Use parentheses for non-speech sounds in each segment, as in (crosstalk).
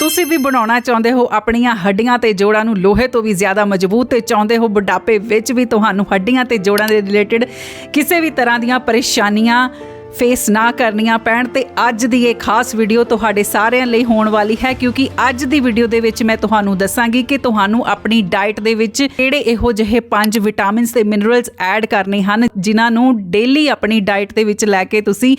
ਤੁਸੀਂ ਵੀ ਬਣਾਉਣਾ ਚਾਹੁੰਦੇ ਹੋ ਆਪਣੀਆਂ ਹੱਡੀਆਂ ਤੇ ਜੋੜਾਂ ਨੂੰ? ਲੋਹੇ ਤੋਂ ਵੀ ਜ਼ਿਆਦਾ ਮਜ਼ਬੂਤ ਤੇ ਚਾਹੁੰਦੇ ਹੋ? ਬੁਢਾਪੇ ਵਿੱਚ ਵੀ ਤੁਹਾਨੂੰ ਹੱਡੀਆਂ ਤੇ ਜੋੜਾਂ ਦੇ ਰਿਲੇਟਡ ਕਿਸੇ ਵੀ ਤਰ੍ਹਾਂ ਦੀਆਂ ਪਰੇਸ਼ਾਨੀਆਂ ਫੇਸ ਨਾ ਕਰਨੀਆਂ ਪੈਣ ਤੇ ਅੱਜ ਦੀ ਇਹ ਖਾਸ ਵੀਡੀਓ ਤੁਹਾਡੇ ਸਾਰਿਆਂ ਲਈ ਹੋਣ ਵਾਲੀ ਹੈ, ਕਿਉਂਕਿ ਅੱਜ ਦੀ ਵੀਡੀਓ ਦੇ ਵਿੱਚ ਮੈਂ ਤੁਹਾਨੂੰ ਦੱਸਾਂਗੀ ਕਿ ਤੁਹਾਨੂੰ ਆਪਣੀ ਡਾਈਟ ਦੇ ਵਿੱਚ ਕਿਹੜੇ ਇਹੋ ਜਿਹੇ ਪੰਜ ਵਿਟਾਮਿਨਸ ਤੇ ਮਿਨਰਲਸ ਐਡ ਕਰਨੇ ਹਨ, ਜਿਨ੍ਹਾਂ ਨੂੰ ਡੇਲੀ ਆਪਣੀ ਡਾਈਟ ਦੇ ਵਿੱਚ ਲੈ ਕੇ ਤੁਸੀਂ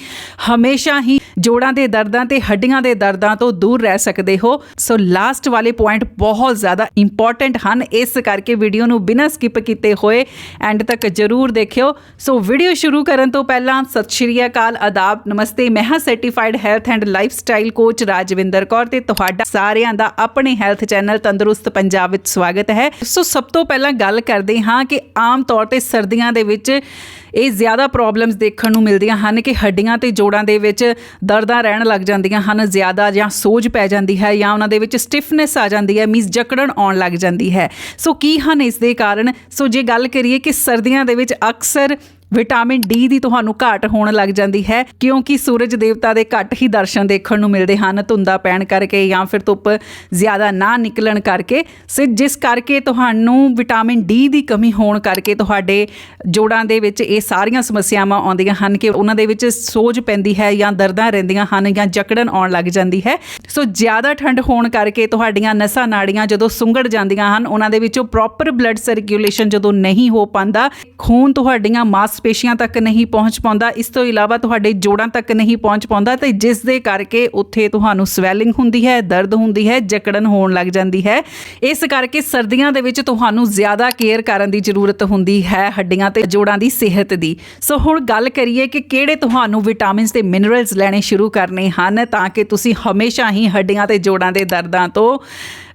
ਹਮੇਸ਼ਾ ਹੀ ਜੋੜਾਂ ਦੇ ਦਰਦਾਂ ਤੇ ਹੱਡੀਆਂ ਦੇ ਦਰਦਾਂ ਤੋਂ ਦੂਰ ਰਹਿ ਸਕਦੇ ਹੋ। ਸੋ ਲਾਸਟ ਵਾਲੇ ਪੁਆਇੰਟ ਬਹੁਤ ਜ਼ਿਆਦਾ ਇੰਪੋਰਟੈਂਟ ਹਨ। ਇਸ ਕਰਕੇ ਵੀਡੀਓ ਨੂੰ ਬਿਨਾਂ ਸਕਿਪ ਕੀਤੇ ਹੋਏ ਐਂਡ ਤੱਕ ਜਰੂਰ ਦੇਖਿਓ। ਸੋ ਵੀਡੀਓ ਸ਼ੁਰੂ ਕਰਨ ਤੋਂ ਪਹਿਲਾਂ ਸਤਿ ਸ਼੍ਰੀ ਅਕਾਲ। ਆਦਾਬ ਨਮਸਤੇ, ਮੈਂ ਹਾਂ certified health and lifestyle coach Rajwinder Kaur ਤੇ ਤੁਹਾਡਾ ਸਾਰਿਆਂ ਦਾ ਆਪਣੇ ਹੈਲਥ ਚੈਨਲ ਤੰਦਰੁਸਤ ਪੰਜਾਬ ਵਿੱਚ ਸਵਾਗਤ ਹੈ। ਸੋ ਸਭ ਤੋਂ ਪਹਿਲਾਂ ਗੱਲ ਕਰਦੇ ਹਾਂ ਕਿ ਆਮ ਤੌਰ ਤੇ ਸਰਦੀਆਂ ਦੇ ਵਿੱਚ ਇਹ ਜ਼ਿਆਦਾ ਪ੍ਰੋਬਲਮਸ ਦੇਖਣ ਨੂੰ ਮਿਲਦੀਆਂ ਹਨ ਕਿ ਹੱਡੀਆਂ ਤੇ ਜੋੜਾਂ ਦੇ ਵਿੱਚ ਦਰਦਾਂ ਰਹਿਣ ਲੱਗ ਜਾਂਦੀਆਂ ਹਨ, ਜ਼ਿਆਦਾ ਜਾਂ ਸੋਜ ਪੈ ਜਾਂਦੀ ਹੈ ਜਾਂ ਉਹਨਾਂ ਦੇ ਵਿੱਚ ਸਟਿਫਨੈਸ ਆ ਜਾਂਦੀ ਹੈ ਮੀਨਸ ਜਕੜਨ ਆਉਣ ਲੱਗ ਜਾਂਦੀ ਹੈ। ਸੋ ਕੀ ਹਨ ਇਸ ਦੇ ਕਾਰਨ? ਸੋ ਜੇ ਗੱਲ ਕਰੀਏ ਕਿ ਸਰਦੀਆਂ ਦੇ ਵਿੱਚ ਅਕਸਰ ਵਿਟਾਮਿਨ ਡੀ ਦੀ ਤੁਹਾਨੂੰ ਘਾਟ ਹੋਣ ਲੱਗ ਜਾਂਦੀ ਹੈ, ਕਿਉਂਕਿ ਸੂਰਜ ਦੇਵਤਾ ਦੇ ਘੱਟ ਹੀ ਦਰਸ਼ਨ ਦੇਖਣ ਨੂੰ ਮਿਲਦੇ ਹਨ, ਧੁੰਦਾ ਪੈਣ ਕਰਕੇ ਜਾਂ ਫਿਰ ਧੁੱਪ ਜ਼ਿਆਦਾ ਨਾ ਨਿਕਲਣ ਕਰਕੇ। ਸੋ, ਜਿਸ ਕਰਕੇ ਤੁਹਾਨੂੰ ਵਿਟਾਮਿਨ ਡੀ ਦੀ ਕਮੀ ਹੋਣ ਕਰਕੇ ਤੁਹਾਡੇ ਜੋੜਾਂ ਦੇ ਵਿੱਚ ਇਹ ਸਾਰੀਆਂ ਸਮੱਸਿਆਵਾਂ ਆਉਂਦੀਆਂ ਹਨ ਕਿ ਉਹਨਾਂ ਦੇ ਵਿੱਚ ਸੋਜ ਪੈਂਦੀ ਹੈ ਜਾਂ ਦਰਦਾਂ ਰਹਿੰਦੀਆਂ ਹਨ ਜਾਂ ਜਕੜਨ ਆਉਣ ਲੱਗ ਜਾਂਦੀ ਹੈ। ਸੋ ਜ਼ਿਆਦਾ ਠੰਡ ਹੋਣ ਕਰਕੇ ਤੁਹਾਡੀਆਂ ਨਸਾਂ ਨਾੜੀਆਂ ਜਦੋਂ ਸੁੰਗੜ ਜਾਂਦੀਆਂ ਹਨ, ਉਹਨਾਂ ਦੇ ਵਿੱਚੋਂ ਪ੍ਰੋਪਰ ਬਲੱਡ ਸਰਕੂਲੇਸ਼ਨ ਜਦੋਂ ਨਹੀਂ ਹੋ ਪਾਉਂਦਾ, ਖੂਨ ਤੁਹਾਡੀਆਂ ਮਾਸ ਮਾਸਪੇਸ਼ੀਆਂ ਤੱਕ ਨਹੀਂ ਪਹੁੰਚ ਪਾਉਂਦਾ, ਇਸ ਤੋਂ ਇਲਾਵਾ ਤੁਹਾਡੇ ਜੋੜਾਂ ਤੱਕ ਨਹੀਂ ਪਹੁੰਚ ਪਾਉਂਦਾ ਤੇ ਜਿਸ ਦੇ ਕਰਕੇ ਉੱਥੇ ਤੁਹਾਨੂੰ ਸਵੈਲਿੰਗ ਹੁੰਦੀ ਹੈ, ਦਰਦ ਹੁੰਦੀ ਹੈ, ਜਕੜਨ ਹੋਣ ਲੱਗ ਜਾਂਦੀ ਹੈ। ਇਸ ਕਰਕੇ ਸਰਦੀਆਂ ਦੇ ਵਿੱਚ ਤੁਹਾਨੂੰ ਜ਼ਿਆਦਾ ਕੇਅਰ ਕਰਨ ਦੀ ਜ਼ਰੂਰਤ ਹੁੰਦੀ ਹੈ ਹੱਡੀਆਂ ਤੇ ਜੋੜਾਂ ਦੀ ਸਿਹਤ ਦੀ। ਸੋ ਹੁਣ ਗੱਲ ਕਰੀਏ ਕਿ ਕਿਹੜੇ ਤੁਹਾਨੂੰ ਵਿਟਾਮਿਨਸ ਤੇ ਮਿਨਰਲਸ ਲੈਣੇ ਸ਼ੁਰੂ ਕਰਨੇ ਹਨ ਤਾਂ ਕਿ ਤੁਸੀਂ ਹਮੇਸ਼ਾ ਹੀ ਹੱਡੀਆਂ ਤੇ ਜੋੜਾਂ ਦੇ ਦਰਦਾਂ ਤੋਂ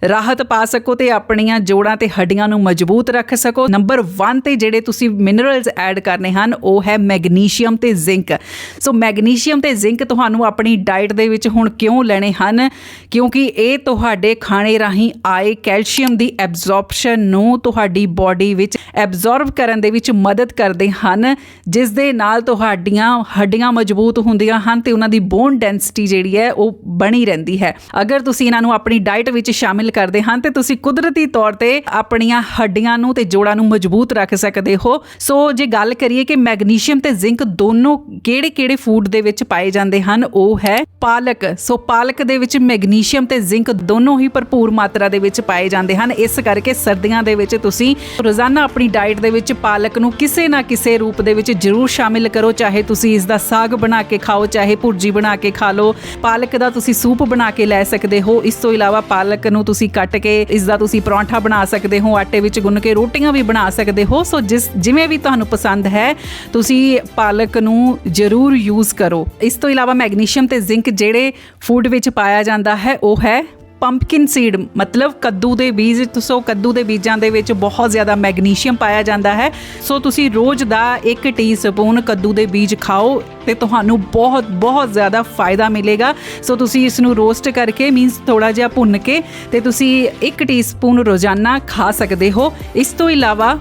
ਰਾਹਤ ਪਾ ਸਕੋ ਤੇ ਆਪਣੀਆਂ ਜੋੜਾਂ ਤੇ ਹੱਡੀਆਂ ਨੂੰ ਮਜ਼ਬੂਤ ਰੱਖ ਸਕੋ। ਨੰਬਰ 1 ਤੇ ਜਿਹੜੇ ਤੁਸੀਂ ਮਿਨਰਲਸ ਐਡ ਕਰਨੇ ਹਨ, ਉਹ ਹੈ ਮੈਗਨੀਸ਼ੀਅਮ ਤੇ ਜ਼ਿੰਕ ਸੋ ਮੈਗਨੀਸ਼ੀਅਮ ਤੇ ਜ਼ਿੰਕ ਤੁਹਾਨੂੰ ਆਪਣੀ ਡਾਈਟ ਦੇ ਵਿੱਚ ਹੁਣ ਕਿਉਂ ਲੈਣੇ ਹਨ? ਕਿਉਂਕਿ ਇਹ ਤੁਹਾਡੇ ਖਾਣੇ ਰਾਹੀਂ ਆਏ ਕੈਲਸ਼ੀਅਮ ਦੀ ਐਬਜ਼ੌਰਪਸ਼ਨ ਨੂੰ ਤੁਹਾਡੀ ਬਾਡੀ ਵਿੱਚ ਐਬਜ਼ੌਰਬ ਕਰਨ ਦੇ ਵਿੱਚ ਮਦਦ ਕਰਦੇ ਹਨ, ਜਿਸ ਦੇ ਨਾਲ ਤੁਹਾਡੀਆਂ ਹੱਡੀਆਂ ਮਜ਼ਬੂਤ ਹੁੰਦੀਆਂ ਹਨ ਤੇ ਉਹਨਾਂ ਦੀ ਬੋਨ ਡੈਂਸਿਟੀ ਜਿਹੜੀ ਹੈ ਉਹ ਬਣੀ ਰਹਿੰਦੀ ਹੈ। ਅਗਰ ਤੁਸੀਂ ਇਹਨਾਂ ਨੂੰ ਆਪਣੀ ਡਾਈਟ ਵਿੱਚ ਸ਼ਾਮਿਲ ਕਰਦੇ ਹਨ ਤੇ ਤੁਸੀਂ ਕੁਦਰਤੀ ਤੌਰ ਤੇ ਆਪਣੀਆਂ ਹੱਡੀਆਂ ਨੂੰ ਤੇ ਜੋੜਾਂ ਨੂੰ ਮਜ਼ਬੂਤ ਰੱਖ ਸਕਦੇ ਹੋ। ਸੋ ਜੇ ਗੱਲ ਕਰੀਏ ਕਿ ਮੈਗਨੀਸ਼ੀਅਮ ਤੇ ਜ਼ਿੰਕ ਦੋਨੋਂ ਕਿਹੜੇ-ਕਿਹੜੇ ਫੂਡ ਦੇ ਵਿੱਚ ਪਾਏ ਜਾਂਦੇ ਹਨ, ਉਹ ਹੈ ਪਾਲਕ। ਸੋ ਪਾਲਕ ਦੇ ਵਿੱਚ ਮੈਗਨੀਸ਼ੀਅਮ ਤੇ ਜ਼ਿੰਕ ਦੋਨੋਂ ਹੀ ਭਰਪੂਰ ਮਾਤਰਾ ਦੇ ਵਿੱਚ ਪਾਏ ਜਾਂਦੇ ਹਨ। ਇਸ ਕਰਕੇ ਸਰਦੀਆਂ ਦੇ ਵਿੱਚ ਤੁਸੀਂ ਰੋਜ਼ਾਨਾ ਆਪਣੀ ਡਾਈਟ ਦੇ ਵਿੱਚ ਪਾਲਕ ਨੂੰ ਕਿਸੇ ਨਾ ਕਿਸੇ ਰੂਪ ਦੇ ਵਿੱਚ ਜ਼ਰੂਰ ਸ਼ਾਮਿਲ ਕਰੋ, ਚਾਹੇ ਤੁਸੀਂ ਇਸ ਦਾ ਸਾਗ ਬਣਾ ਕੇ ਖਾਓ, ਚਾਹੇ ਭੁਰਜੀ ਬਣਾ ਕੇ ਖਾ ਲਓ। ਪਾਲਕ ਦਾ ਤੁਸੀਂ ਸੂਪ ਬਣਾ ਕੇ ਲੈ ਸਕਦੇ ਹੋ। ਇਸ ਤੋਂ ਇਲਾਵਾ ਪਾਲਕ ਨੂੰ ਤੁਸੀਂ ਕੱਟ ਕੇ ਇਸ ਦਾ ਤੁਸੀਂ ਪਰੌਂਠਾ ਬਣਾ ਸਕਦੇ ਹੋ, ਆਟੇ ਵਿੱਚ ਗੁੰਨ ਕੇ ਰੋਟੀਆਂ ਵੀ ਬਣਾ ਸਕਦੇ ਹੋ। ਸੋ ਜਿਸ ਜਿਵੇਂ ਵੀ ਤੁਹਾਨੂੰ ਪਸੰਦ ਹੈ, ਤੁਸੀਂ ਪਾਲਕ ਨੂੰ ਜ਼ਰੂਰ ਯੂਜ਼ ਕਰੋ। ਇਸ ਤੋਂ ਇਲਾਵਾ ਮੈਗਨੀਸ਼ੀਅਮ ਤੇ ਜ਼ਿੰਕ ਜਿਹੜੇ ਫੂਡ ਵਿੱਚ ਪਾਇਆ ਜਾਂਦਾ ਹੈ, ਉਹ ਹੈ ਪੰਪਕਿਨ ਸੀਡ ਮਤਲਬ ਕੱਦੂ ਦੇ ਬੀਜ ਸੋ ਕੱਦੂ ਦੇ ਬੀਜਾਂ ਦੇ ਵਿੱਚ ਬਹੁਤ ਜ਼ਿਆਦਾ ਮੈਗਨੀਸ਼ੀਅਮ ਪਾਇਆ ਜਾਂਦਾ ਹੈ ਸੋ ਤੁਸੀਂ ਰੋਜ਼ ਦਾ 1 ਟੀਸਪੂਨ ਕੱਦੂ ਦੇ ਬੀਜ ਖਾਓ ਤੇ ਤੁਹਾਨੂੰ ਬਹੁਤ ਬਹੁਤ ਜ਼ਿਆਦਾ ਫਾਇਦਾ ਮਿਲੇਗਾ ਸੋ ਤੁਸੀਂ ਇਸ ਨੂੰ ਰੋਸਟ ਕਰਕੇ ਮੀਨਸ ਥੋੜਾ ਜਿਹਾ ਭੁੰਨ ਕੇ ਤੇ ਤੁਸੀਂ 1 ਟੀਸਪੂਨ ਰੋਜ਼ਾਨਾ ਖਾ ਸਕਦੇ ਹੋ ਇਸ ਤੋਂ ਇਲਾਵਾ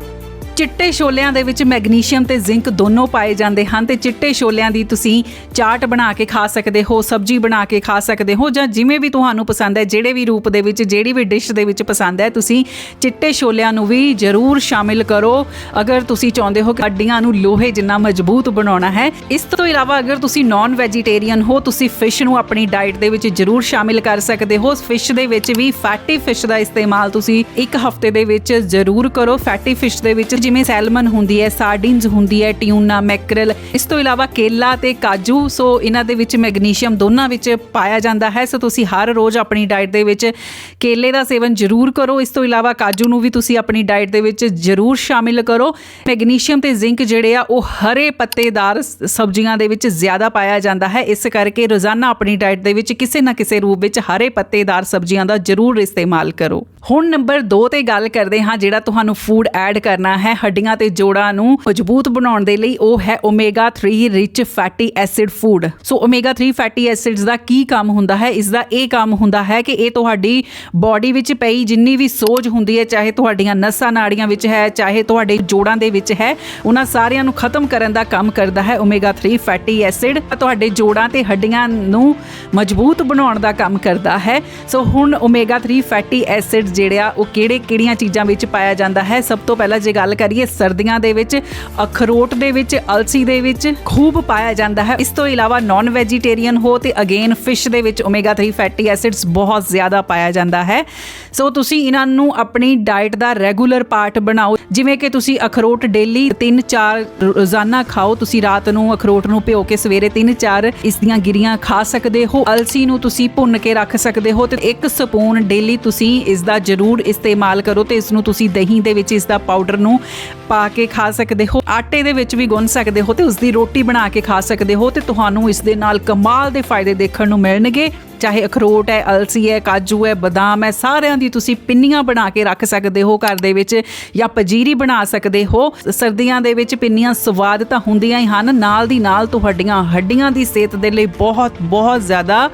ਚਿੱਟੇ ਛੋਲਿਆਂ ਦੇ ਵਿੱਚ ਮੈਗਨੀਸ਼ੀਅਮ ਤੇ ਜ਼ਿੰਕ ਦੋਨੋਂ ਪਾਏ ਜਾਂਦੇ ਹਨ ਤੇ ਚਿੱਟੇ ਛੋਲਿਆਂ ਦੀ ਤੁਸੀਂ ਚਾਟ ਬਣਾ ਕੇ ਖਾ ਸਕਦੇ ਹੋ, ਸਬਜ਼ੀ ਬਣਾ ਕੇ ਖਾ ਸਕਦੇ ਹੋ ਜਾਂ ਜਿਵੇਂ ਵੀ ਤੁਹਾਨੂੰ ਪਸੰਦ ਹੈ, ਜਿਹੜੇ ਵੀ ਰੂਪ ਦੇ ਵਿੱਚ, ਜਿਹੜੀ ਵੀ ਡਿਸ਼ ਦੇ ਵਿੱਚ ਪਸੰਦ ਹੈ, ਤੁਸੀਂ ਚਿੱਟੇ ਛੋਲਿਆਂ ਨੂੰ ਵੀ ਜ਼ਰੂਰ ਸ਼ਾਮਿਲ ਕਰੋ। ਅਗਰ ਤੁਸੀਂ ਚਾਹੁੰਦੇ ਹੋ ਕਿ ਹੱਡੀਆਂ ਨੂੰ ਲੋਹੇ ਜਿੰਨਾ ਮਜ਼ਬੂਤ ਬਣਾਉਣਾ ਹੈ, ਇਸ ਤੋਂ ਇਲਾਵਾ ਅਗਰ ਤੁਸੀਂ ਨਾਨ ਵੈਜੀਟੇਰੀਅਨ ਹੋ, ਤੁਸੀਂ ਫਿਸ਼ ਨੂੰ ਆਪਣੀ ਡਾਈਟ ਦੇ ਵਿੱਚ ਜ਼ਰੂਰ ਸ਼ਾਮਿਲ ਕਰ ਸਕਦੇ ਹੋ। ਫਿਸ਼ ਦੇ ਵਿੱਚ ਵੀ ਫੈਟੀ ਫਿਸ਼ ਦਾ ਇਸਤੇਮਾਲ ਤੁਸੀਂ ਇੱਕ ਹਫ਼ਤੇ ਦੇ ਵਿੱਚ ਜ਼ਰੂਰ ਕਰੋ। ਫੈਟੀ ਫਿਸ਼ ਦੇ ਵਿੱਚ ਜਿਵੇਂ ਸੈਲਮਨ ਹੁੰਦੀ ਹੈ, ਸਾਰਡੀਨਸ ਹੁੰਦੀ ਹੈ, ਟਿਊਨਾ, ਮੈਕਰਲ, ਇਸ ਤੋਂ ਇਲਾਵਾ ਕੇਲਾ ਤੇ ਕਾਜੂ। ਸੋ ਇਹਨਾਂ ਦੇ ਵਿੱਚ ਮੈਗਨੀਸ਼ੀਅਮ ਦੋਨਾਂ ਵਿੱਚ ਪਾਇਆ ਜਾਂਦਾ ਹੈ। ਸੋ ਤੁਸੀਂ ਹਰ ਰੋਜ਼ ਆਪਣੀ ਡਾਈਟ ਦੇ ਵਿੱਚ ਕੇਲੇ ਦਾ ਸੇਵਨ ਜ਼ਰੂਰ ਕਰੋ। ਇਸ ਤੋਂ ਇਲਾਵਾ ਕਾਜੂ ਨੂੰ ਵੀ ਤੁਸੀਂ ਆਪਣੀ ਡਾਈਟ ਦੇ ਵਿੱਚ ਜ਼ਰੂਰ ਸ਼ਾਮਿਲ ਕਰੋ। ਮੈਗਨੀਸ਼ੀਅਮ ਤੇ ਜ਼ਿੰਕ ਜਿਹੜੇ ਆ, ਉਹ ਹਰੇ ਪੱਤੇਦਾਰ ਸਬਜ਼ੀਆਂ ਦੇ ਵਿੱਚ ਜ਼ਿਆਦਾ ਪਾਇਆ ਜਾਂਦਾ ਹੈ। ਇਸ ਕਰਕੇ ਰੋਜ਼ਾਨਾ ਆਪਣੀ ਡਾਈਟ ਦੇ ਵਿੱਚ ਕਿਸੇ ਨਾ ਕਿਸੇ ਰੂਪ ਵਿੱਚ ਹਰੇ ਪੱਤੇਦਾਰ ਸਬਜ਼ੀਆਂ ਦਾ ਜ਼ਰੂਰ ਇਸਤੇਮਾਲ ਕਰੋ। ਹੁਣ ਨੰਬਰ 2 ਤੇ ਗੱਲ ਕਰਦੇ ਹਾਂ, ਜਿਹੜਾ ਤੁਹਾਨੂੰ ਫੂਡ ਐਡ ਕਰਨਾ ਹੈ। ਹੈ ਹੱਡੀਆਂ ਤੇ ਜੋੜਾਂ ਨੂੰ ਮਜ਼ਬੂਤ ਬਣਾਉਣ ਦੇ ਲਈ ਉਹ ਹੈ omega 3 rich fatty acid food so omega 3 fatty acids ਦਾ ਕੀ ਕੰਮ ਹੁੰਦਾ ਹੈ? ਇਸ ਦਾ ਇਹ ਕੰਮ ਹੁੰਦਾ ਹੈ ਕਿ ਇਹ ਤੁਹਾਡੀ ਬਾਡੀ ਵਿੱਚ ਪਈ ਜਿੰਨੀ ਵੀ ਸੋਜ ਹੁੰਦੀ ਹੈ, ਚਾਹੇ ਤੁਹਾਡੀਆਂ ਨਸਾਂ ਨਾੜੀਆਂ ਵਿੱਚ ਹੈ, ਚਾਹੇ ਤੁਹਾਡੇ ਜੋੜਾਂ ਦੇ ਵਿੱਚ ਹੈ, ਉਹਨਾਂ ਸਾਰਿਆਂ ਨੂੰ ਖਤਮ ਕਰਨ ਦਾ ਕੰਮ ਕਰਦਾ ਹੈ ਓਮੇਗਾ 3 ਫੈਟੀ ਐਸਿਡ ਤੁਹਾਡੇ ਜੋੜਾਂ ਤੇ ਹੱਡੀਆਂ ਨੂੰ ਮਜ਼ਬੂਤ ਬਣਾਉਣ ਦਾ ਕੰਮ ਕਰਦਾ ਹੈ। ਸੋ ਹੁਣ ਓਮੇਗਾ 3 ਫੈਟੀ ਐਸਿਡ ਜਿਹੜਿਆ ਉਹ ਕਿਹੜੇ ਕਿਹੜੀਆਂ ਚੀਜ਼ਾਂ ਵਿੱਚ ਪਾਇਆ ਜਾਂਦਾ ਹੈ? ਸਭ ਤੋਂ ਪਹਿਲਾਂ ਜੇ ਗੱਲ ਕਰੀਏ, ਸਰਦੀਆਂ ਦੇ ਵਿੱਚ, ਅਖਰੋਟ ਦੇ ਵਿੱਚ, ਅਲਸੀ ਦੇ ਵਿੱਚ ਖੂਬ ਪਾਇਆ ਜਾਂਦਾ ਹੈ। ਇਸ ਤੋਂ ਇਲਾਵਾ ਨਾਨ ਵੈਜੀਟੇਰੀਅਨ ਹੋ ਤੇ ਅਗੇਨ ਫਿਸ਼ ਦੇ ਵਿੱਚ ਓਮੇਗਾ 3 ਫੈਟੀ ਐਸਿਡਸ ਬਹੁਤ ਜ਼ਿਆਦਾ ਪਾਇਆ ਜਾਂਦਾ ਹੈ। ਸੋ ਤੁਸੀਂ ਇਹਨਾਂ ਨੂੰ ਆਪਣੀ ਡਾਈਟ ਦਾ ਰੈਗੂਲਰ ਪਾਰਟ ਬਣਾਓ। ਜਿਵੇਂ ਕਿ ਤੁਸੀਂ ਅਖਰੋਟ ਡੇਲੀ 3-4 ਰੋਜ਼ਾਨਾ ਖਾਓ, ਤੁਸੀਂ ਰਾਤ ਨੂੰ ਅਖਰੋਟ ਨੂੰ ਭਿਓ ਕੇ ਸਵੇਰੇ 3-4 ਇਸ ਦੀਆਂ ਗਿਰੀਆਂ ਖਾ ਸਕਦੇ ਹੋ। ਅਲਸੀ ਨੂੰ ਤੁਸੀਂ ਭੁੰਨ ਕੇ ਰੱਖ ਸਕਦੇ ਹੋ ਤੇ ਇੱਕ ਸਪੂਨ ਡੇਲੀ ਤੁਸੀਂ ਇਸ ਦਾ ਜ਼ਰੂਰ ਇਸਤੇਮਾਲ ਕਰੋ ਤੇ ਇਸ ਨੂੰ ਤੁਸੀਂ ਦਹੀਂ ਦੇ ਵਿੱਚ ਇਸ ਦਾ ਪਾਊਡਰ ਨੂੰ ਪਾ ਕੇ ਖਾ ਸਕਦੇ ਹੋ। ਆਟੇ ਦੇ ਵਿੱਚ ਵੀ ਗੁੰਨ ਸਕਦੇ ਹੋ ਤੇ ਉਸ ਦੀ ਰੋਟੀ ਬਣਾ ਕੇ ਖਾ ਸਕਦੇ ਹੋ ਤੇ ਤੁਹਾਨੂੰ ਇਸ ਦੇ ਨਾਲ ਕਮਾਲ ਦੇ ਫਾਇਦੇ ਦੇਖਣ ਨੂੰ ਮਿਲਣਗੇ। ਚਾਹੇ ਅਖਰੋਟ ਹੈ, ਅਲਸੀ ਹੈ, ਕਾਜੂ ਹੈ, ਬਦਾਮ ਹੈ, ਸਾਰਿਆਂ ਦੀ ਤੁਸੀਂ ਪਿੰਨੀਆਂ ਬਣਾ ਕੇ ਰੱਖ ਸਕਦੇ ਹੋ ਘਰ ਦੇ ਵਿੱਚ ਜਾਂ ਪਜੀਰੀ ਬਣਾ ਸਕਦੇ ਹੋ। ਸਰਦੀਆਂ ਦੇ ਵਿੱਚ ਪਿੰਨੀਆਂ ਸਵਾਦ ਤਾਂ ਹੁੰਦੀਆਂ ਹੀ ਹਨ। ਨਾਲ ਦੀ ਨਾਲ ਤੁਹਾਡੀਆਂ ਹੱਡੀਆਂ ਦੀ ਸਿਹਤ ਦੇ ਲਈ ਬਹੁਤ ਬਹੁਤ ਜ਼ਿਆਦਾ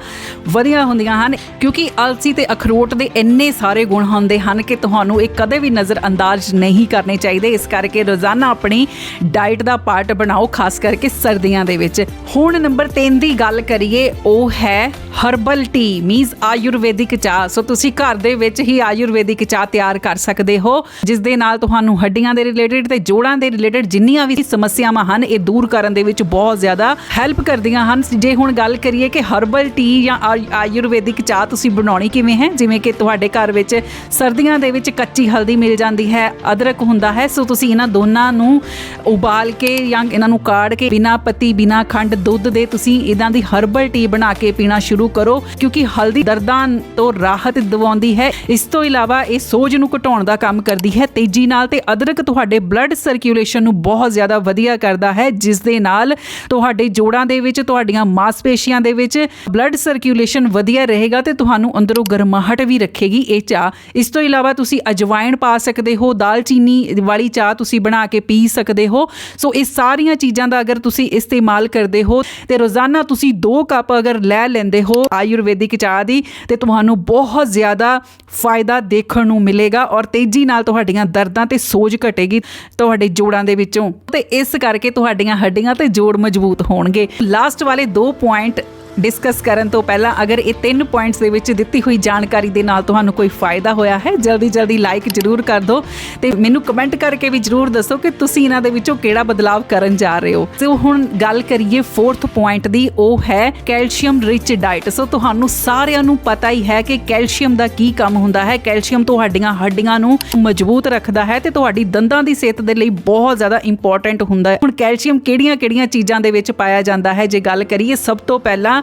ਵਧੀਆ ਹੁੰਦੀਆਂ ਹਨ। ਕਿਉਂਕਿ ਅਲਸੀ ਤੇ ਅਖਰੋਟ ਦੇ ਇੰਨੇ ਸਾਰੇ ਗੁਣ ਹੁੰਦੇ ਹਨ ਕਿ ਤੁਹਾਨੂੰ ਇਹ ਕਦੇ ਵੀ ਨਜ਼ਰ ਅੰਦਾਜ਼ ਨਹੀਂ ਕਰਨੇ ਚਾਹੀਦੇ। ਇਸ ਕਰਕੇ ਰੋਜ਼ਾਨਾ ਆਪਣੀ ਡਾਈਟ ਦਾ ਪਾਰਟ ਬਣਾਓ, ਖਾਸ ਕਰਕੇ ਸਰਦੀਆਂ ਦੇ ਵਿੱਚ। ਹੁਣ ਨੰਬਰ 3 ਦੀ ਗੱਲ ਕਰੀਏ, ਉਹ ਹੈ ਹਰਬਲ ਟੀ ਮੀਨਸ ਆਯੁਰਵੈਦਿਕ ਚਾਹ। ਸੋ ਤੁਸੀਂ ਘਰ ਦੇ ਵਿੱਚ ਹੀ ਆਯੁਰਵੈਦਿਕ ਚਾਹ ਤਿਆਰ ਕਰ ਸਕਦੇ ਹੋ, ਜਿਸ ਦੇ ਨਾਲ ਤੁਹਾਨੂੰ ਹੱਡੀਆਂ ਦੇ ਰਿਲੇਟਡ ਤੇ ਜੋੜਾਂ ਦੇ ਰਿਲੇਟਡ ਜਿੰਨੀਆਂ ਵੀ ਸਮੱਸਿਆਵਾਂ ਹਨ, ਇਹ ਦੂਰ ਕਰਨ ਦੇ ਵਿੱਚ ਬਹੁਤ ਜ਼ਿਆਦਾ ਹੈਲਪ ਕਰਦੀਆਂ ਹਨ। ਜੇ ਹੁਣ ਗੱਲ ਕਰੀਏ ਕਿ ਹਰਬਲ ਟੀ ਜਾਂ ਆਯ- ਆਯੁਰਵੈਦਿਕ ਚਾਹ ਤੁਸੀਂ ਬਣਾਉਣੀ ਕਿਵੇਂ ਹੈ, ਜਿਵੇਂ ਕਿ ਤੁਹਾਡੇ ਘਰ ਵਿੱਚ ਸਰਦੀਆਂ ਦੇ ਵਿੱਚ ਕੱਚੀ ਹਲਦੀ ਮਿਲ ਜਾਂਦੀ ਹੈ, ਅਦਰਕ ਹੁੰਦਾ ਹੈ, ਸੋ ਤੁਸੀਂ ਇਹਨਾਂ ਦੋਨਾਂ ਨੂੰ ਉਬਾਲ ਕੇ ਜਾਂ ਇਹਨਾਂ ਨੂੰ ਕਾੜ ਕੇ ਬਿਨਾ ਪੱਤੀ, ਬਿਨਾ ਖੰਡ ਦੁੱਧ ਦੇ ਤੁਸੀਂ ਇਹਨਾਂ ਦੀ ਹਰਬਲ ਟੀ ਬਣਾ ਕੇ ਪੀਣਾ ਸ਼ੁਰੂ ਸ਼ੁਰੂ ਕਰੋ, ਕਿਉਂਕਿ ਹਲਦੀ ਦਰਦਾਂ ਤੋਂ ਰਾਹਤ ਦਿਵਾਉਂਦੀ ਹੈ। ਇਸ ਤੋਂ ਇਲਾਵਾ ਇਹ ਸੋਜ ਨੂੰ ਘਟਾਉਣ ਦਾ ਕੰਮ ਕਰਦੀ ਹੈ। ਤੇਜ਼ੀ ਨਾਲ ਤੇ ਅਦਰਕ ਤੁਹਾਡੇ ਬਲੱਡ ਸਰਕੂਲੇਸ਼ਨ ਨੂੰ ਬਹੁਤ ਜ਼ਿਆਦਾ ਵਧੀਆ ਕਰਦਾ ਹੈ ਜਿਸ ਦੇ ਨਾਲ ਤੁਹਾਡੇ ਜੋੜਾਂ ਦੇ ਵਿੱਚ, ਤੁਹਾਡੀਆਂ ਮਾਸਪੇਸ਼ੀਆਂ ਦੇ ਵਿੱਚ ਬਲੱਡ ਸਰਕੂਲੇਸ਼ਨ ਵਧੀਆ ਰਹੇਗਾ ਤੇ ਤੁਹਾਨੂੰ ਅੰਦਰੋਂ ਗਰਮਾਹਟ ਵੀ ਰੱਖੇਗੀ ਇਹ ਚਾਹ। ਇਸ ਤੋਂ ਇਲਾਵਾ ਤੁਸੀਂ ਅਜਵਾਇਣ ਪਾ ਸਕਦੇ ਹੋ, ਦਾਲਚੀਨੀ ਵਾਲੀ ਚਾਹ ਤੁਸੀਂ ਬਣਾ ਕੇ ਪੀ ਸਕਦੇ ਹੋ। ਸੋ ਇਹ ਸਾਰੀਆਂ ਚੀਜ਼ਾਂ ਦਾ ਅਗਰ ਤੁਸੀਂ ਇਸਤੇਮਾਲ ਕਰਦੇ ਹੋ ਤੇ ਰੋਜ਼ਾਨਾ ਤੁਸੀਂ 2 ਕੱਪ ਅਗਰ ਲੈ ਲੈਂਦੇ ਹੋ, ਆਯੁਰਵੈਦਿਕ ਚਾਹ ਦੀ ਤੇ ਤੁਹਾਨੂੰ ਬਹੁਤ ਜ਼ਿਆਦਾ ਫਾਇਦਾ ਦੇਖਣ ਨੂੰ ਮਿਲੇਗਾ ਔਰ ਤੇਜ਼ੀ ਨਾਲ ਤੁਹਾਡੀਆਂ ਦਰਦਾਂ ਤੇ ਸੋਜ ਘਟੇਗੀ ਤੁਹਾਡੇ ਜੋੜਾਂ ਦੇ ਵਿੱਚੋਂ ਤੇ ਇਸ ਕਰਕੇ ਤੁਹਾਡੀਆਂ ਹੱਡੀਆਂ ਤੇ ਜੋੜ ਮਜ਼ਬੂਤ ਹੋਣਗੇ। ਲਾਸਟ ਵਾਲੇ 2 ਪੁਆਇੰਟ ਡਿਸਕਸ ਕਰਨ ਤੋਂ ਪਹਿਲਾਂ ਅਗਰ ਇਹ ਤਿੰਨ ਪੁਆਇੰਟਸ ਦੇ ਵਿੱਚ ਦਿੱਤੀ ਹੋਈ ਜਾਣਕਾਰੀ ਦੇ ਨਾਲ ਤੁਹਾਨੂੰ ਕੋਈ ਫਾਇਦਾ ਹੋਇਆ ਹੈ, ਜਲਦੀ ਜਲਦੀ ਲਾਈਕ ਜ਼ਰੂਰ ਕਰ ਦਿਓ ਤੇ ਮੈਨੂੰ ਕਮੈਂਟ ਕਰਕੇ ਵੀ ਜ਼ਰੂਰ ਦੱਸੋ ਕਿ ਤੁਸੀਂ ਇਹਨਾਂ ਦੇ ਵਿੱਚੋਂ ਕਿਹੜਾ ਬਦਲਾਵ ਕਰਨ ਜਾ ਰਹੇ ਹੋ। ਸੋ ਹੁਣ ਗੱਲ ਕਰੀਏ ਫੋਰਥ ਪੁਆਇੰਟ ਦੀ, ਉਹ ਹੈ ਕੈਲਸ਼ੀਅਮ ਰਿਚ ਡਾਈਟ ਸੋ ਤੁਹਾਨੂੰ ਸਾਰਿਆਂ ਨੂੰ ਪਤਾ ਹੀ ਹੈ ਕਿ ਕੈਲਸ਼ੀਅਮ ਦਾ ਕੀ ਕੰਮ ਹੁੰਦਾ ਹੈ। ਕੈਲਸ਼ੀਅਮ ਤੁਹਾਡੀਆਂ ਹੱਡੀਆਂ ਨੂੰ ਮਜ਼ਬੂਤ ਰੱਖਦਾ ਹੈ ਤੇ ਤੁਹਾਡੀ ਦੰਦਾਂ ਦੀ ਸਿਹਤ ਦੇ ਲਈ ਬਹੁਤ ਜ਼ਿਆਦਾ ਇੰਪੋਰਟੈਂਟ ਹੁੰਦਾ ਹੈ। ਹੁਣ ਕੈਲਸ਼ੀਅਮ ਕਿਹੜੀਆਂ-ਕਿਹੜੀਆਂ ਚੀਜ਼ਾਂ ਦੇ ਵਿੱਚ ਪਾਇਆ ਜਾਂਦਾ ਹੈ? ਜੇ ਗੱਲ ਕਰੀਏ ਸਭ ਤੋਂ ਪਹਿਲਾਂ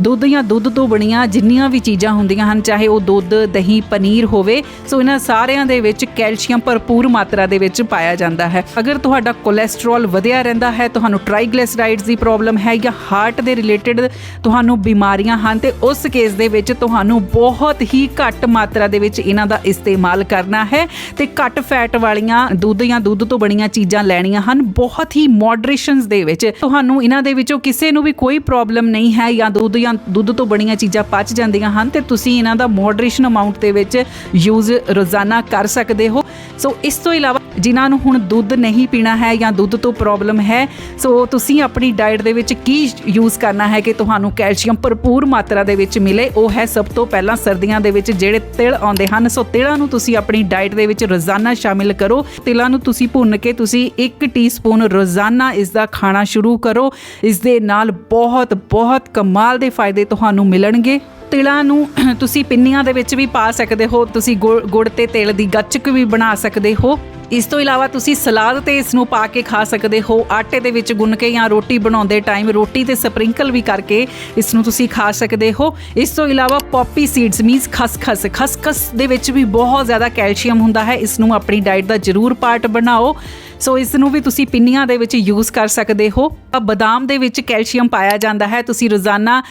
ਦੁੱਧ ਜਾਂ ਦੁੱਧ ਤੋਂ ਬਣੀਆਂ ਜਿੰਨੀਆਂ ਵੀ ਚੀਜ਼ਾਂ ਹੁੰਦੀਆਂ ਹਨ, ਚਾਹੇ ਉਹ ਦੁੱਧ, ਦਹੀਂ, ਪਨੀਰ ਹੋਵੇ, ਸੋ ਇਹਨਾਂ ਸਾਰਿਆਂ ਦੇ ਵਿੱਚ ਕੈਲਸ਼ੀਅਮ ਭਰਪੂਰ ਮਾਤਰਾ ਦੇ ਵਿੱਚ ਪਾਇਆ ਜਾਂਦਾ ਹੈ। ਅਗਰ ਤੁਹਾਡਾ ਕੋਲੇਸਟ੍ਰੋਲ ਵਧਿਆ ਰਹਿੰਦਾ ਹੈ, ਤੁਹਾਨੂੰ ਟ੍ਰਾਈਗਲਿਸਰਾਈਡਸ ਦੀ ਪ੍ਰੋਬਲਮ ਹੈ ਜਾਂ ਹਾਰਟ ਦੇ ਰਿਲੇਟਡ ਤੁਹਾਨੂੰ ਬਿਮਾਰੀਆਂ ਹਨ, ਤੇ ਉਸ ਕੇਸ ਦੇ ਵਿੱਚ ਤੁਹਾਨੂੰ ਬਹੁਤ ਹੀ ਘੱਟ ਮਾਤਰਾ ਦੇ ਵਿੱਚ ਇਹਨਾਂ ਦਾ ਇਸਤੇਮਾਲ ਕਰਨਾ ਹੈ। ਤੇ ਘੱਟ ਫੈਟ ਵਾਲੀਆਂ ਦੁੱਧ ਜਾਂ ਦੁੱਧ ਤੋਂ ਬਣੀਆਂ ਚੀਜ਼ਾਂ ਲੈਣੀਆਂ ਹਨ, ਬਹੁਤ ਹੀ ਮੋਡਰੇਸ਼ਨਸ ਦੇ ਵਿੱਚ। ਤੁਹਾਨੂੰ ਇਹਨਾਂ ਦੇ ਵਿੱਚੋਂ ਕਿਸੇ ਨੂੰ ਵੀ ਕੋਈ ਪ੍ਰੋਬਲਮ ਨਹੀਂ ਹੈ ਜਾਂ ਦੁੱਧ ਜਾਂ ਦੁੱਧ ਤੋਂ ਬਣੀਆਂ ਚੀਜ਼ਾਂ ਪਚ ਜਾਂਦੀਆਂ ਹਨ ਤੇ ਤੁਸੀਂ ਇਹਨਾਂ ਦਾ ਮੋਡਰੇਸ਼ਨ ਅਮਾਉਂਟ ਦੇ ਵਿੱਚ ਯੂਜ਼ ਰੋਜ਼ਾਨਾ ਕਰ ਸਕਦੇ ਹੋ। ਸੋ ਇਸ ਤੋਂ ਇਲਾਵਾ ਜਿਨ੍ਹਾਂ ਨੂੰ ਹੁਣ ਦੁੱਧ ਨਹੀਂ ਪੀਣਾ ਹੈ ਜਾਂ ਦੁੱਧ ਤੋਂ ਪ੍ਰੋਬਲਮ ਹੈ, ਸੋ ਤੁਸੀਂ ਆਪਣੀ ਡਾਈਟ ਦੇ ਵਿੱਚ ਕੀ ਯੂਜ਼ ਕਰਨਾ ਹੈ ਕਿ ਤੁਹਾਨੂੰ ਕੈਲਸ਼ੀਅਮ ਭਰਪੂਰ ਮਾਤਰਾ ਦੇ ਵਿੱਚ ਮਿਲੇ, ਉਹ ਹੈ ਸਭ ਤੋਂ ਪਹਿਲਾਂ ਸਰਦੀਆਂ ਦੇ ਵਿੱਚ ਜਿਹੜੇ ਤਿਲ ਆਉਂਦੇ ਹਨ, ਸੋ ਤਿਲਾਂ ਨੂੰ ਤੁਸੀਂ ਆਪਣੀ ਡਾਈਟ ਦੇ ਵਿੱਚ ਰੋਜ਼ਾਨਾ ਸ਼ਾਮਿਲ ਕਰੋ। ਤਿਲਾਂ ਨੂੰ ਤੁਸੀਂ ਭੁੰਨ ਕੇ ਤੁਸੀਂ 1 ਟੀਸਪੂਨ ਰੋਜ਼ਾਨਾ ਇਸ ਦਾ ਖਾਣਾ ਸ਼ੁਰੂ ਕਰੋ। ਇਸ ਦੇ ਨਾਲ ਬਹੁਤ ਬਹੁਤ ਕਮਾਲ ਦੇ ਫਾਇਦੇ ਤੁਹਾਨੂੰ ਮਿਲਣਗੇ। ਤਿਲਾਂ ਨੂੰ (clears throat) ਤੁਸੀਂ ਪਿੰਨੀਆਂ ਦੇ ਵਿੱਚ ਵੀ ਪਾ ਸਕਦੇ ਹੋ, ਤੁਸੀਂ ਗੁੜ ਗੁੜ ਤੇ ਤਿਲ ਦੀ ਗੱਚਕ ਵੀ ਬਣਾ ਸਕਦੇ ਹੋ। ਇਸ ਤੋਂ ਇਲਾਵਾ ਤੁਸੀਂ ਸਲਾਦ ਤੇ ਇਸ ਨੂੰ ਪਾ ਕੇ ਖਾ ਸਕਦੇ ਹੋ। ਆਟੇ ਦੇ ਵਿੱਚ ਗੁੰਨ ਕੇ ਜਾਂ ਰੋਟੀ ਬਣਾਉਂਦੇ ਟਾਈਮ ਰੋਟੀ ਤੇ ਸਪ੍ਰਿੰਕਲ ਵੀ ਕਰਕੇ ਇਸ ਨੂੰ ਤੁਸੀਂ ਖਾ ਸਕਦੇ ਹੋ। ਇਸ ਤੋਂ ਇਲਾਵਾ ਪੌਪੀ ਸੀਡਸ ਮੀਨਸ ਖਸਖਸ। ਖਸਖਸ ਦੇ ਵਿੱਚ ਵੀ ਬਹੁਤ ਜ਼ਿਆਦਾ ਕੈਲਸ਼ੀਅਮ ਹੁੰਦਾ ਹੈ। ਇਸ ਨੂੰ ਆਪਣੀ ਡਾਈਟ ਦਾ ਜ਼ਰੂਰ ਪਾਰਟ ਬਣਾਓ। ਸੋ ਇਸ ਨੂੰ ਵੀ ਤੁਸੀਂ ਪਿੰਨੀਆਂ ਦੇ ਵਿੱਚ ਯੂਜ਼ ਕਰ ਸਕਦੇ ਹੋ। ਅ ਬਦਾਮ ਦੇ ਵਿੱਚ ਕੈਲਸ਼ੀਅਮ ਪਾਇਆ ਜਾਂਦਾ ਹੈ। ਤੁਸੀਂ ਰੋਜ਼ਾਨਾ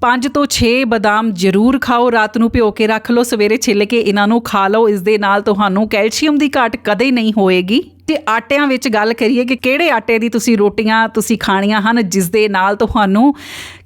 5 ਤੋਂ 6 ਬਦਾਮ ਜ਼ਰੂਰ ਖਾਓ। ਰਾਤ ਨੂੰ ਭਿਓ ਕੇ ਰੱਖ ਲਓ। ਸਵੇਰੇ ਛਿੱਲ ਕੇ ਇਹਨਾਂ ਨੂੰ ਖਾ ਲਓ। ਇਸ ਦੇ ਨਾਲ ਤੁਹਾਨੂੰ ਕੈਲਸ਼ੀਅਮ ਦੀ ਘਾਟ ਕਦੇ ਨਹੀਂ ਹੋਏਗੀ। ਤੇ ਆਟਿਆਂ ਵਿੱਚ ਗੱਲ ਕਰੀਏ ਕਿ ਕਿਹੜੇ ਆਟੇ ਦੀ ਤੁਸੀਂ ਰੋਟੀਆਂ, ਤੁਸੀਂ ਖਾਣੀਆਂ ਹਨ ਜਿਸ ਦੇ ਨਾਲ ਤੁਹਾਨੂੰ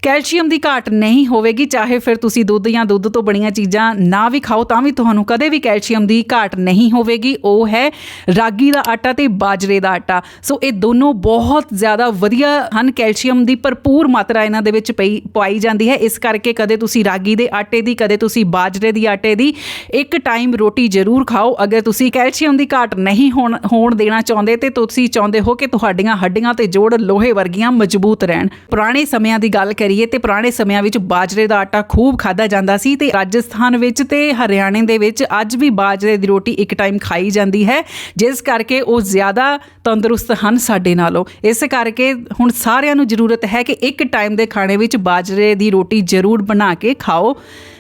ਕੈਲਸ਼ੀਅਮ ਦੀ ਘਾਟ ਨਹੀਂ ਹੋਵੇਗੀ, ਚਾਹੇ ਫਿਰ ਤੁਸੀਂ ਦੁੱਧ ਜਾਂ ਦੁੱਧ ਤੋਂ ਬਣੀਆਂ ਚੀਜ਼ਾਂ ਨਾ ਵੀ ਖਾਓ, ਤਾਂ ਵੀ ਤੁਹਾਨੂੰ ਕਦੇ ਵੀ ਕੈਲਸ਼ੀਅਮ ਦੀ ਘਾਟ ਨਹੀਂ ਹੋਵੇਗੀ। ਉਹ ਹੈ ਰਾਗੀ ਦਾ ਆਟਾ ਤੇ ਬਾਜਰੇ ਦਾ ਆਟਾ। ਸੋ ਇਹ ਦੋਨੋਂ ਬਹੁਤ ਜ਼ਿਆਦਾ ਵਧੀਆ ਹਨ। ਕੈਲਸ਼ੀਅਮ ਦੀ ਭਰਪੂਰ ਮਾਤਰਾ ਇਹਨਾਂ ਦੇ ਵਿੱਚ ਪਈ, ਪਾਈ ਜਾਂਦੀ ਹੈ। ਇਸ ਕਰਕੇ ਕਦੇ ਤੁਸੀਂ ਰਾਗੀ ਦੇ ਆਟੇ ਦੀ, ਕਦੇ ਤੁਸੀਂ ਬਾਜਰੇ ਦੀ ਆਟੇ ਦੀ ਇੱਕ ਟਾਈਮ ਰੋਟੀ ਜ਼ਰੂਰ ਖਾਓ। ਅਗਰ ਤੁਸੀਂ ਕੈਲਸ਼ੀਅਮ ਦੀ ਘਾਟ ਨਹੀਂ ਹੋਣ ਹੋਣ ਦੇਣਾ ਚਾਹੁੰਦੇ ਤੇ ਤੁਸੀਂ ਚਾਹੁੰਦੇ ਹੋ ਕਿ ਤੁਹਾਡੀਆਂ ਹੱਡੀਆਂ ਤੇ ਜੋੜ ਲੋਹੇ ਵਰਗੀਆਂ ਮਜ਼ਬੂਤ ਰਹਿਣ। ਪੁਰਾਣੇ ਸਮਿਆਂ ਦੀ ਗੱਲ ਕਰੀਏ ਤੇ ਪੁਰਾਣੇ ਸਮਿਆਂ ਵਿੱਚ ਬਾਜਰੇ ਦਾ ਆਟਾ ਖੂਬ ਖਾਦਾ ਜਾਂਦਾ ਸੀ ਤੇ ਰਾਜਸਥਾਨ ਵਿੱਚ ਤੇ ਹਰਿਆਣੇ ਦੇ ਵਿੱਚ ਅੱਜ ਵੀ ਬਾਜਰੇ ਦੀ ਰੋਟੀ ਇੱਕ ਟਾਈਮ ਖਾਈ ਜਾਂਦੀ ਹੈ, ਜਿਸ ਕਰਕੇ ਉਹ ਜ਼ਿਆਦਾ ਤੰਦਰੁਸਤ ਹਨ ਸਾਡੇ ਨਾਲੋਂ। ਇਸ ਕਰਕੇ ਹੁਣ ਸਾਰਿਆਂ ਨੂੰ ਜ਼ਰੂਰਤ ਹੈ ਕਿ ਇੱਕ ਟਾਈਮ ਦੇ ਖਾਣੇ ਵਿੱਚ ਬਾਜਰੇ ਦੀ ਰੋਟੀ ਜ਼ਰੂਰ ਬਣਾ ਕੇ ਖਾਓ।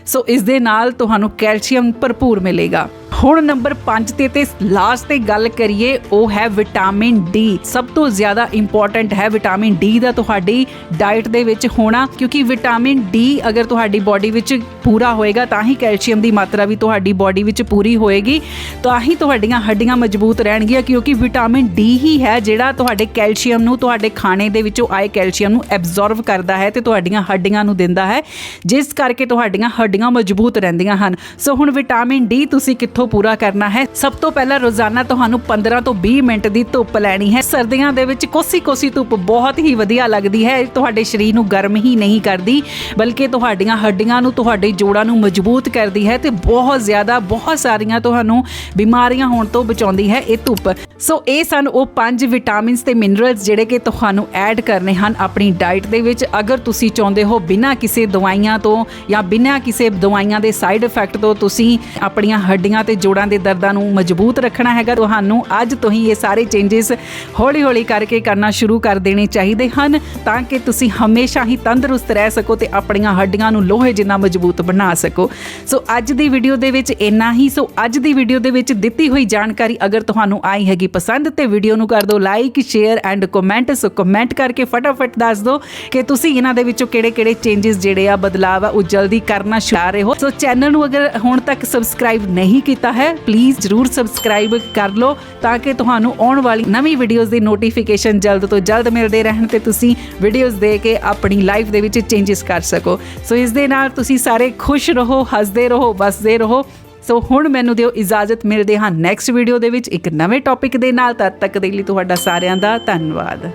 ਸੋ ਇਸ ਦੇ ਨਾਲ ਤੁਹਾਨੂੰ ਕੈਲਸ਼ੀਅਮ ਭਰਪੂਰ ਮਿਲੇਗਾ। ਹੁਣ ਨੰਬਰ 5 ਤੇ ਤੇ ਲਾਸਟ ਤੇ ਗੱਲ ਕਰੀਏ, ਉਹ ਹੈ ਵਿਟਾਮਿਨ ਡੀ ਸਭ ਤੋਂ ਜ਼ਿਆਦਾ ਇੰਪੋਰਟੈਂਟ ਹੈ ਵਿਟਾਮਿਨ ਡੀ ਦਾ ਤੁਹਾਡੀ ਡਾਈਟ ਦੇ ਵਿੱਚ ਹੋਣਾ, ਕਿਉਂਕਿ ਵਿਟਾਮਿਨ ਡੀ ਅਗਰ ਤੁਹਾਡੀ ਬਾਡੀ ਵਿੱਚ ਪੂਰਾ ਹੋਏਗਾ, ਤਾਂ ਹੀ ਕੈਲਸ਼ੀਅਮ ਦੀ ਮਾਤਰਾ ਵੀ ਤੁਹਾਡੀ ਬਾਡੀ ਵਿੱਚ ਪੂਰੀ ਹੋਏਗੀ, ਤਾਂ ਹੀ ਤੁਹਾਡੀਆਂ ਹੱਡੀਆਂ ਮਜ਼ਬੂਤ ਰਹਿਣਗੀਆਂ, ਕਿਉਂਕਿ ਵਿਟਾਮਿਨ ਡੀ ਹੀ ਹੈ ਜਿਹੜਾ ਤੁਹਾਡੇ ਕੈਲਸ਼ੀਅਮ ਨੂੰ, ਤੁਹਾਡੇ ਖਾਣੇ ਦੇ ਵਿੱਚੋਂ ਆਏ ਕੈਲਸ਼ੀਅਮ ਨੂੰ ਐਬਜ਼ੌਰਬ ਕਰਦਾ ਹੈ ਤੇ ਤੁਹਾਡੀਆਂ ਹੱਡੀਆਂ ਨੂੰ ਦਿੰਦਾ ਹੈ, ਜਿਸ ਕਰਕੇ ਤੁਹਾਡੀਆਂ ਹੱਡੀਆਂ ਮਜ਼ਬੂਤ ਰਹਿੰਦੀਆਂ ਹਨ। ਸੋ ਹੁਣ ਵਿਟਾਮਿਨ ਡੀ ਤੁਸੀਂ ਕਿੱਥੋਂ ਪੂਰਾ ਕਰਨਾ ਹੈ? ਸਭ ਤੋਂ ਪਹਿਲਾਂ ਰੋਜ਼ਾਨਾ ਤੁਹਾਨੂੰ 15 ਤੋਂ 20 ਮਿੰਟ ਦੀ ਧੁੱਪ ਲੈਣੀ ਹੈ। ਸਰਦੀਆਂ ਦੇ ਵਿੱਚ ਕੋਸੀ ਕੋਸੀ ਧੁੱਪ ਬਹੁਤ ਹੀ ਵਧੀਆ ਲੱਗਦੀ ਹੈ। ਇਹ ਤੁਹਾਡੇ ਸਰੀਰ ਨੂੰ ਗਰਮ ਹੀ ਨਹੀਂ ਕਰਦੀ, ਬਲਕਿ ਤੁਹਾਡੀਆਂ ਹੱਡੀਆਂ ਨੂੰ, ਤੁਹਾਡੇ ਜੋੜਾਂ ਨੂੰ ਮਜ਼ਬੂਤ ਕਰਦੀ ਹੈ ਤੇ ਬਹੁਤ ਜ਼ਿਆਦਾ, ਬਹੁਤ ਸਾਰੀਆਂ ਤੁਹਾਨੂੰ ਬਿਮਾਰੀਆਂ ਹੋਣ ਤੋਂ ਬਚਾਉਂਦੀ ਹੈ ਇਹ ਧੁੱਪ। ਸੋ ਇਹ ਸਨ ਉਹ ਪੰਜ ਵਿਟਾਮਿਨਸ ਤੇ ਮਿਨਰਲਸ ਜਿਹੜੇ ਕਿ ਤੁਹਾਨੂੰ ਐਡ ਕਰਨੇ ਹਨ ਆਪਣੀ ਡਾਈਟ ਦੇ ਵਿੱਚ। ਅਗਰ ਤੁਸੀਂ ਚਾਹੁੰਦੇ ਹੋ ਬਿਨਾਂ ਕਿਸੇ ਦਵਾਈਆਂ ਤੋਂ ਜਾਂ ਬਿਨਾਂ ਕਿਸੇ ਦਵਾਈਆਂ ਦੇ ਸਾਈਡ ਇਫੈਕਟ ਤੋਂ ਤੁਸੀਂ ਆਪਣੀਆਂ ਹੱਡੀਆਂ ਤੇ ਜੋੜਾਂ ਦੇ ਦਰਦਾਂ ਨੂੰ ਮਜ਼ਬੂਤ ਰੱਖਣਾ ਹੈਗਾ, ਤੁਹਾਨੂੰ ਅੱਜ ਤੋਂ ਹੀ ਇਹ ਸਾਰੇ ਚੇਂਜਸ ਹੌਲੀ-ਹੌਲੀ ਕਰਕੇ ਕਰਨਾ ਸ਼ੁਰੂ ਕਰ ਦੇਣੇ ਚਾਹੀਦੇ ਹਨ ਤਾਂ ਕਿ ਤੁਸੀਂ ਹਮੇਸ਼ਾ ਹੀ ਤੰਦਰੁਸਤ ਰਹਿ ਸਕੋ ਤੇ ਆਪਣੀਆਂ ਹੱਡੀਆਂ ਨੂੰ ਲੋਹੇ ਜਿੰਨਾ ਮਜ਼ਬੂਤ ਬਣਾ ਸਕੋ। ਸੋ ਅੱਜ ਦੀ ਵੀਡੀਓ ਦੇ ਵਿੱਚ ਇੰਨਾ ਹੀ। ਸੋ ਅੱਜ ਦੀ ਵੀਡੀਓ ਦੇ ਵਿੱਚ ਦਿੱਤੀ ਹੋਈ ਜਾਣਕਾਰੀ ਅਗਰ ਤੁਹਾਨੂੰ ਆਈ ਹੈਗੀ ਪਸੰਦ ਤੇ ਵੀਡੀਓ ਨੂੰ ਕਰ ਦਿਓ like share and comment so comment ਕਰਕੇ ਫਟਾਫਟ ਦੱਸ ਦਿਓ ਕਿ ਤੁਸੀਂ ਇਹਨਾਂ ਦੇ ਵਿੱਚੋਂ ਕਿਹੜੇ-ਕਿਹੜੇ ਚੇਂਜਸ ਜਿਹੜੇ ਆ ਬਦਲਾਅ ਆ, ਉਹ ਜਲਦੀ ਕਰਨਾ ਚਾਹ ਰਹੇ ਹੋ। ਸੋ ਚੈਨਲ ਨੂੰ ਅਗਰ ਹੁਣ ਤੱਕ ਸਬਸਕ੍ਰਾਈਬ ਨਹੀਂ ਕੀਤਾ ਹੈ ਪਲੀਜ਼ ਜਰੂਰ ਸਬਸਕ੍ਰਾਈਬ ਕਰ ਲਓ ਤਾਂ ਕਿ ਤੁਹਾਨੂੰ ਆਉਣ ਵਾਲੀ ਨਵੀਂ ਵੀਡੀਓਜ਼ ਦੀ ਨੋਟੀਫਿਕੇਸ਼ਨ ਜਲਦ ਤੋਂ ਜਲਦ ਮਿਲਦੇ ਰਹਿਣ ਤੇ ਤੁਸੀਂ ਵੀਡੀਓਜ਼ ਦੇ ਕੇ ਆਪਣੀ ਲਾਈਫ ਦੇ ਵਿੱਚ ਚੇਂਜਸ ਕਰ ਸਕੋ। ਸੋ ਇਸ ਦੇ ਨਾਲ ਤੁਸੀਂ ਸਾਰੇ ਖੁਸ਼ ਰਹੋ, ਹੱਸਦੇ ਰਹੋ, ਵਸਦੇ ਰਹੋ। ਸੋ ਹੁਣ ਮੈਨੂੰ ਦਿਓ ਇਜਾਜ਼ਤ, ਮਿਲਦੇ ਹਾਂ ਨੈਕਸਟ ਵੀਡੀਓ ਦੇ ਵਿੱਚ ਇੱਕ ਨਵੇਂ ਟੌਪਿਕ ਦੇ ਨਾਲ, ਤਦ ਤੱਕ ਦੇ ਲਈ ਤੁਹਾਡਾ ਸਾਰਿਆਂ ਦਾ ਧੰਨਵਾਦ।